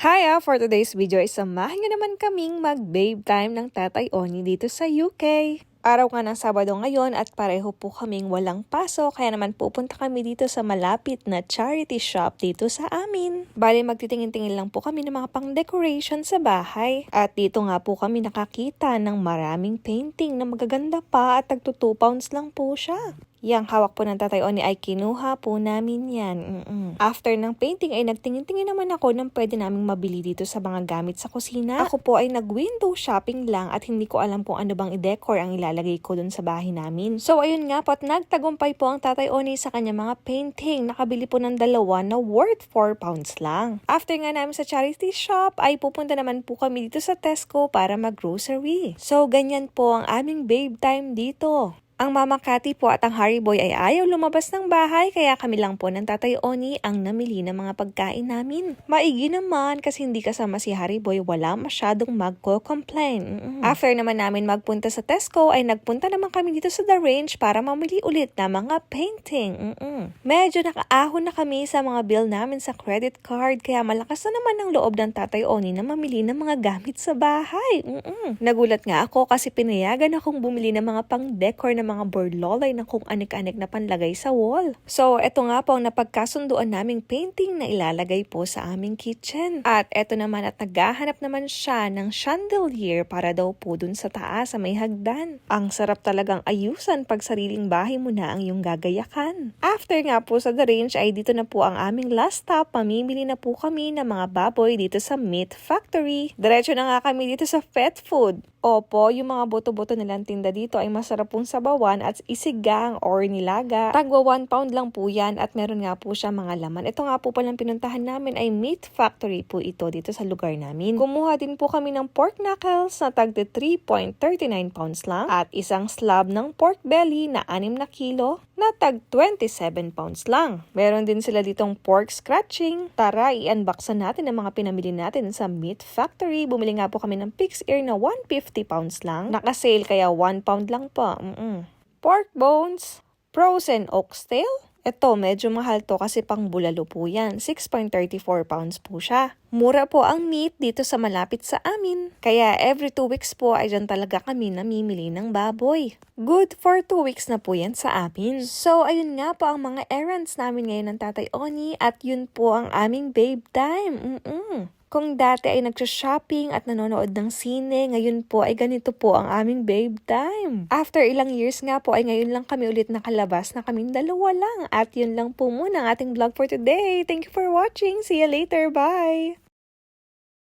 Hi ah! For today's video ay samahan nyo naman kaming mag-babe time ng Tatay Oni dito sa UK. Araw nga ng Sabado ngayon at pareho po kaming walang paso kaya naman pupunta kami dito sa malapit na charity shop dito sa amin. Bali magtitingin-tingin lang po kami ng mga pang-decoration sa bahay. At dito nga po kami nakakita ng maraming painting na magaganda pa at tagto 2 pounds lang po siya. Yang hawak po ng tatay Oni ay kinuha po namin yan. Mm-mm. After ng painting ay nagtingin-tingin naman ako ng pwede naming mabili dito sa mga gamit sa kusina. Ako po ay nag-window shopping lang at hindi ko alam kung ano bang i-decor ang ilalagay ko dun sa bahay namin. So ayun nga po at nagtagumpay po ang tatay Oni sa kanya mga painting. Nakabili po ng dalawa na worth 4 pounds lang. After nga namin sa charity shop ay pupunta naman po kami dito sa Tesco para mag-grocery. So ganyan po ang aming babe time dito. Ang Mama Cathy po at ang Harry Boy ay ayaw lumabas ng bahay kaya kami lang po ng Tatay Oni ang namili ng mga pagkain namin. Maigi naman kasi hindi kasama si Harry Boy wala masyadong magko-complain. Mm-mm. After naman namin magpunta sa Tesco ay nagpunta naman kami dito sa The Range para mamili ulit ng mga painting. Mm-mm. Medyo nakaahon na kami sa mga bill namin sa credit card kaya malakas na naman ang loob ng Tatay Oni na mamili ng mga gamit sa bahay. Mm-mm. Nagulat nga ako kasi pinayagan akong bumili ng mga pang-decor na mga borlolay na kung anik-anik na panlagay sa wall. So, eto nga po ang napagkasunduan naming painting na ilalagay po sa aming kitchen. At eto naman at naghahanap naman siya ng chandelier para daw po dun sa taas sa may hagdan. Ang sarap talagang ayusan pag sariling bahay mo na ang iyong gagayakan. After nga po sa The Range ay dito na po ang aming last stop. Pamimili na po kami ng mga baboy dito sa Meat Factory. Diretso na nga kami dito sa pet food. Opo, yung mga boto-boto nilang tinda dito ay masarap pong sabawan at isigang or nilaga. Tagwa 1 pound lang po yan at meron nga po siya mga laman. Ito nga po palang pinuntahan namin ay Meat Factory po ito dito sa lugar namin. Kumuha din po kami ng pork knuckles na tagde 3.39 pounds lang at isang slab ng pork belly na 6 na kilo na tag 27 pounds lang. Meron din sila ditong pork scratching. Tara, i-unboxan natin ang mga pinamili natin sa Meat Factory. Bumili nga po kami ng pig's ear na 150 pounds lang. Naka-sale kaya 1 pound lang po. Mm-mm. Pork bones, frozen oxtail. Ito, medyo mahal to kasi pang bulalo po yan. 6.34 pounds po siya. Mura po ang meat dito sa malapit sa amin. Kaya every 2 weeks po ay dyan talaga kami namimili ng baboy. Good for 2 weeks na po yan sa amin. So, ayun nga po ang mga errands namin ngayon ng Tatay Oni at yun po ang aming babe time. Mm-mm. Kung dati ay nagsha-shopping at nanonood ng sine, ngayon po ay ganito po ang aming babe time. After ilang years nga po ay ngayon lang kami ulit nakalabas na kaming dalawa lang. At yun lang po muna ang ating vlog for today. Thank you for watching. See you later. Bye!